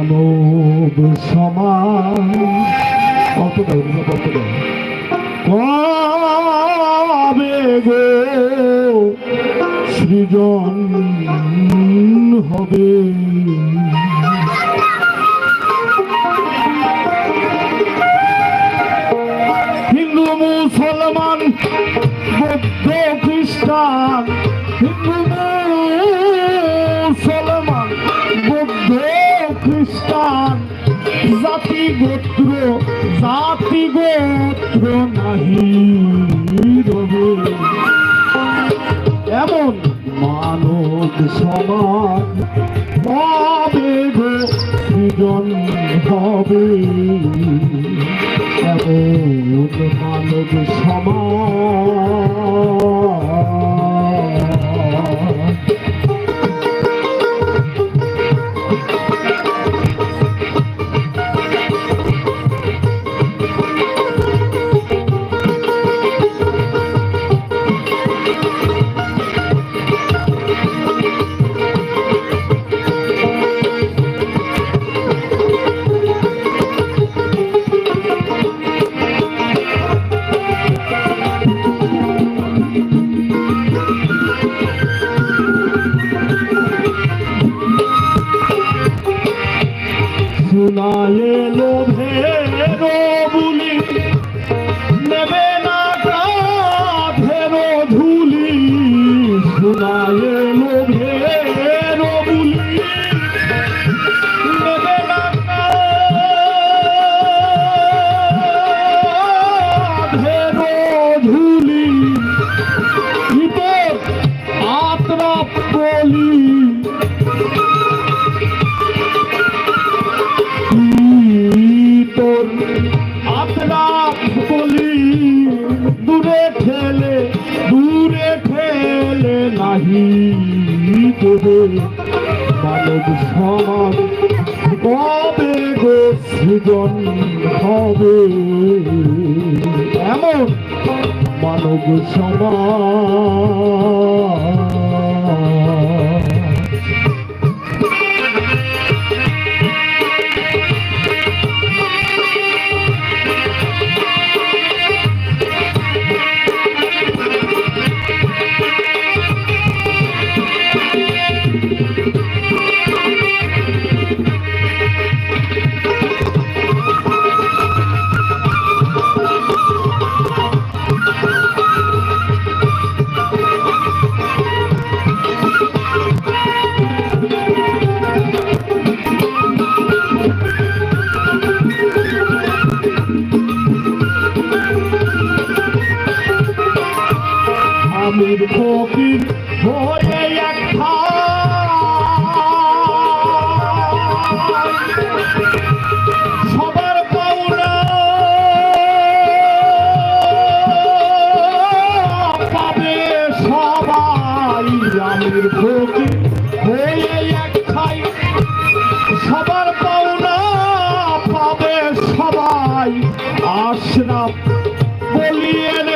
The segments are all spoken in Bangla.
মানব সমাজ। সৃজন হবে? হিন্দু মুসলমান বৌদ্ধ খ্রিস্টান জাতি গোত্র জাতি গোত্র নাহি এমন মানব সমাজ হবে গো সৃজন হবে। এমন মানব সমাজ মানব সমাজ। এক সবার পাওনা পাবে সবাই আমির ফকির হয়ে এক খাই সবার পাওনা পাবে সবাই আশরাফ বলিয়ে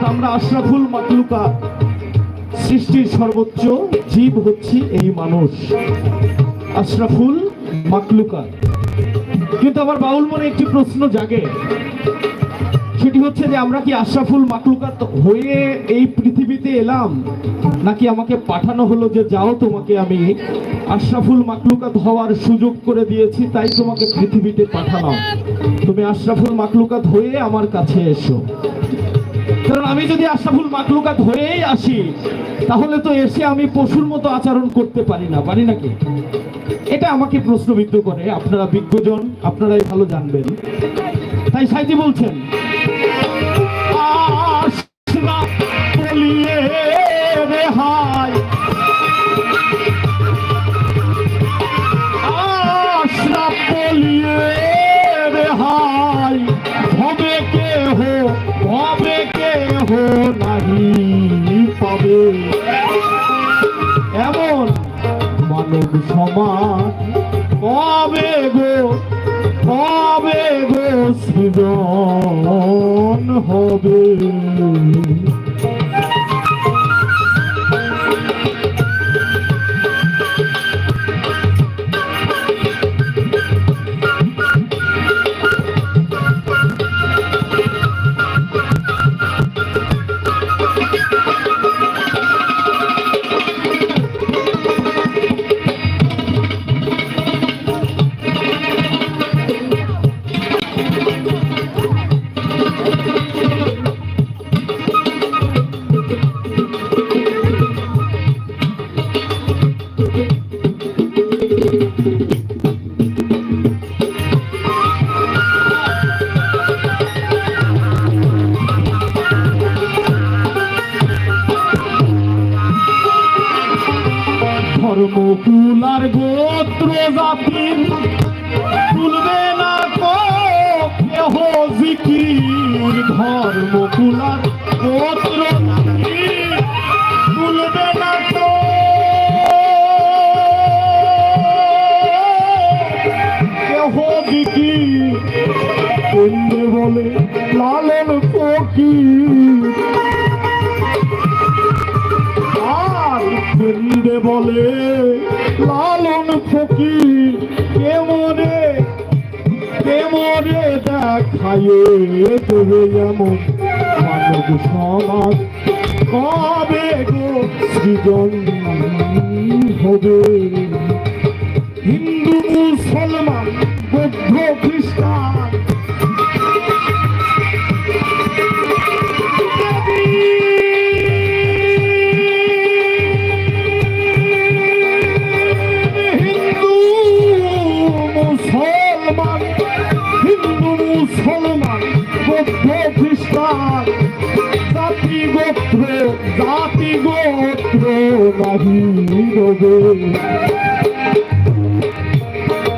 অর্থাৎ আমরা আশরাফুল মাতলুকা সৃষ্টির সর্বোচ্চ জীব হচ্ছে এই মানুষ, আশরাফুল মাকলুকা। কিন্তু আমার বাউল মনে একটি প্রশ্ন জাগে। সেটি হচ্ছে যে আমরা কি আশরাফুল মাকলুকাত হয়ে এই পৃথিবীতে এলাম, নাকি আমাকে পাঠানো হলো যে যাও তোমাকে আমি আশরাফুল মাকলুকাত হওয়ার সুযোগ করে দিয়েছি, তাই তোমাকে পৃথিবীতে পাঠালাম। তুমি আশরাফুল মাকলুকাত হয়ে আমার কাছে এসো। কারণ আমি যদি আশরাফুল মাকলুকাত হয়েই আসি, তাহলে তো এসে আমি পশুর মতো আচরণ করতে পারি না, পারি নাকি এটা আমাকে প্রশ্নবিদ্ধ করে, আপনারা বিজ্ঞজন, আপনারাই ভালো জানবেন। তাই সাইজি বলছেন নাহি পাবে। এমন মানব সমাজ কবে গো কবে গো সৃজন হবে। ধর্মকুলার গোত্র জাতির তুলবে না তো কেহ জিকির কেন্দ্রে বলে লালন ফকির কেমনে মানব সমাজ। কবে গো সৃজন হবে? হিন্দু মুসলমান বৌদ্ধ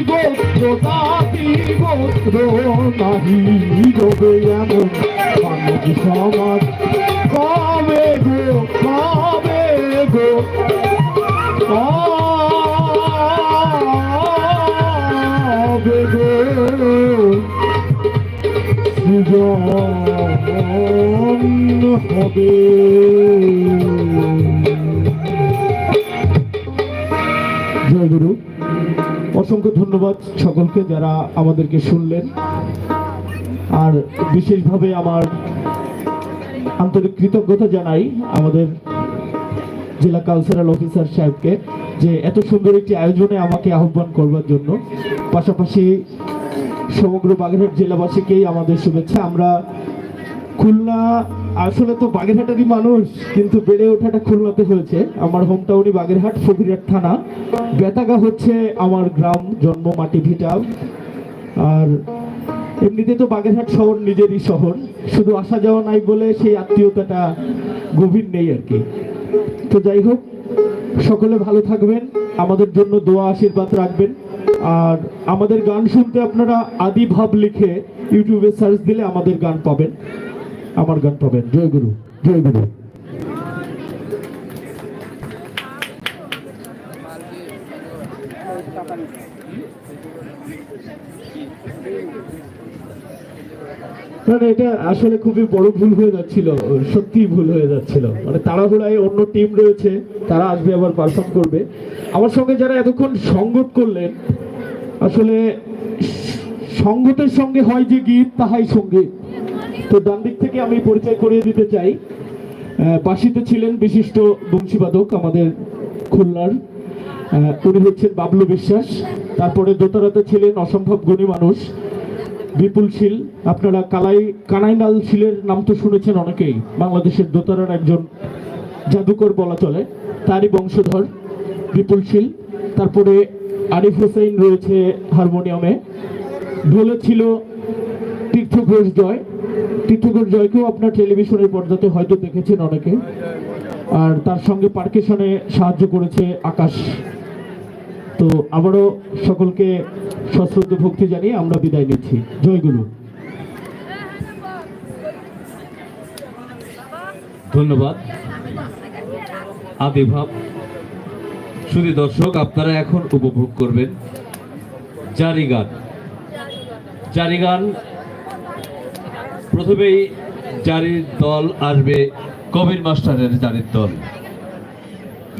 গোত্র জাতি গোত্র নাহি রবে এমন মানব সমাজ কবে গো কবে গো সৃজন হবে অসংখ্য ধন্যবাদ সকলকে যারা আমাদেরকে শুনলেন। আর বিশেষভাবে আমার আন্তরিক কৃতজ্ঞতা জানাই আমাদের জেলা কালচারাল অফিসার সাহেবকে যে এত সুন্দর একটি আয়োজনে আমাকে আহ্বান করবার জন্য। পাশাপাশি সমগ্র বাগেরহাট জেলাবাসীকেই আমাদের শুভেচ্ছা। আমরা খুলনা আসলে তো বাগেরহাটেরই মানুষ, কিন্তু বেড়ে ওঠাটা খুলনাতে হয়েছে। আমার হোম টাউনই বাগেরহাট, ফকিরহাট থানা। বেতাগা হচ্ছে আমার গ্রাম, জন্ম মাটি ভিটা। আর এমনিতে তো বাগেরহাট শহর নিজেরই শহর। শুধু আসা যাওয়া নাই বলে সেই আত্মীয়তাটা গভীর নেই আর কি। তো যাই হোক, সকলে ভালো থাকবেন, আমাদের জন্য দোয়া, আশীর্বাদ রাখবেন। আর আমাদের গান শুনতে আপনারা আদি ভাব লিখে ইউটিউবে সার্চ দিলে আমাদের গান পাবেন। আমার গান পাবেন। জয় গুরু জয় গুরু। এটা আসলে খুবই বড় ভুল হয়ে যাচ্ছিল, সত্যি ভুল হয়ে যাচ্ছিল। মানে তাড়াহুড়ায় অন্য টিম রয়েছে, তারা আসবে আবার পারফর্ম করবে। আমার সঙ্গে যারা এতক্ষণ সঙ্গত করলেন, আসলে সঙ্গতের সঙ্গে হয় যে গীত, তাহাই সংগীত তো ডান দিক থেকে আমি পরিচয় করিয়ে দিতে চাই। বাঁশিতে ছিলেন বিশিষ্ট বংশীবাদক আমাদের খুলনার। উনি হচ্ছেন বাবলু বিশ্বাস। তারপরে দোতারাতে ছিলেন অসম্ভব গুণী মানুষ, বিপুল শীল। আপনারা কালাই কানাইনাল শীলের নাম তো শুনেছেন অনেকেই। বাংলাদেশের দোতারার একজন জাদুকর বলা চলে। তারই বংশধর বিপুল শীল। তারপরে আরিফ হোসেন রয়েছে হারমোনিয়ামে। ঢোলে ছিল তীর্থ ঘোষ জয়। তীর্থকর জয়কেও আপনার টেলিভিশনের পর্দাতে হয়তো দেখেছেন অনেকে। আর তার সঙ্গে পার্কেশনে সাহায্য করেছে আকাশ। তো আবারও সকলকে সশ্রদ্ধ ভক্তি জানিয়ে আমরা বিদায় নিচ্ছি। জয়গুরু। ধন্যবাদ। আবির্ভাব। শুধু দর্শক, আপনারা এখন উপভোগ করবেন। জারি গান জারি গান প্রথমেই জারির দল আসবে কবির মাস্টারের জারির দল।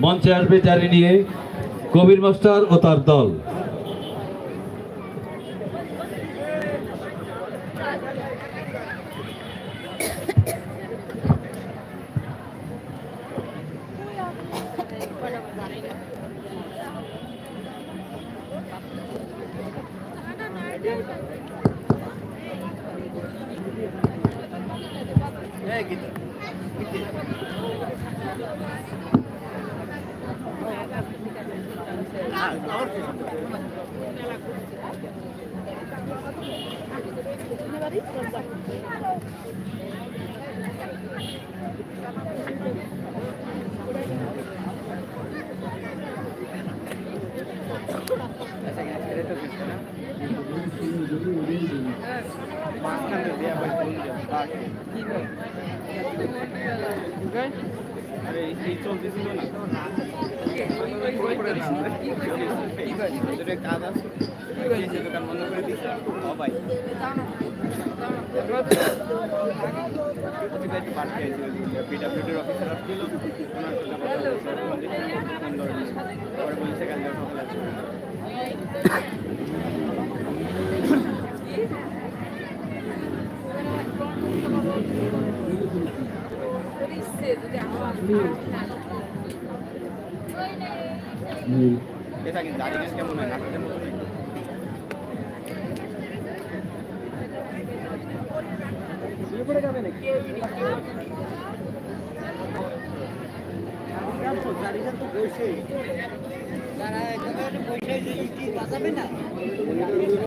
মঞ্চে আসবে জারি নিয়ে কবির মাস্টার ও তার দল। পিডাব্লিউডির অফিসার আসছিল ওনার সাথে কথা বলছে পরে বলছে কাল সকালে এটা কিন্তু দাঁড়িয়ে কেমন হয় নাটকের মতো নাকি?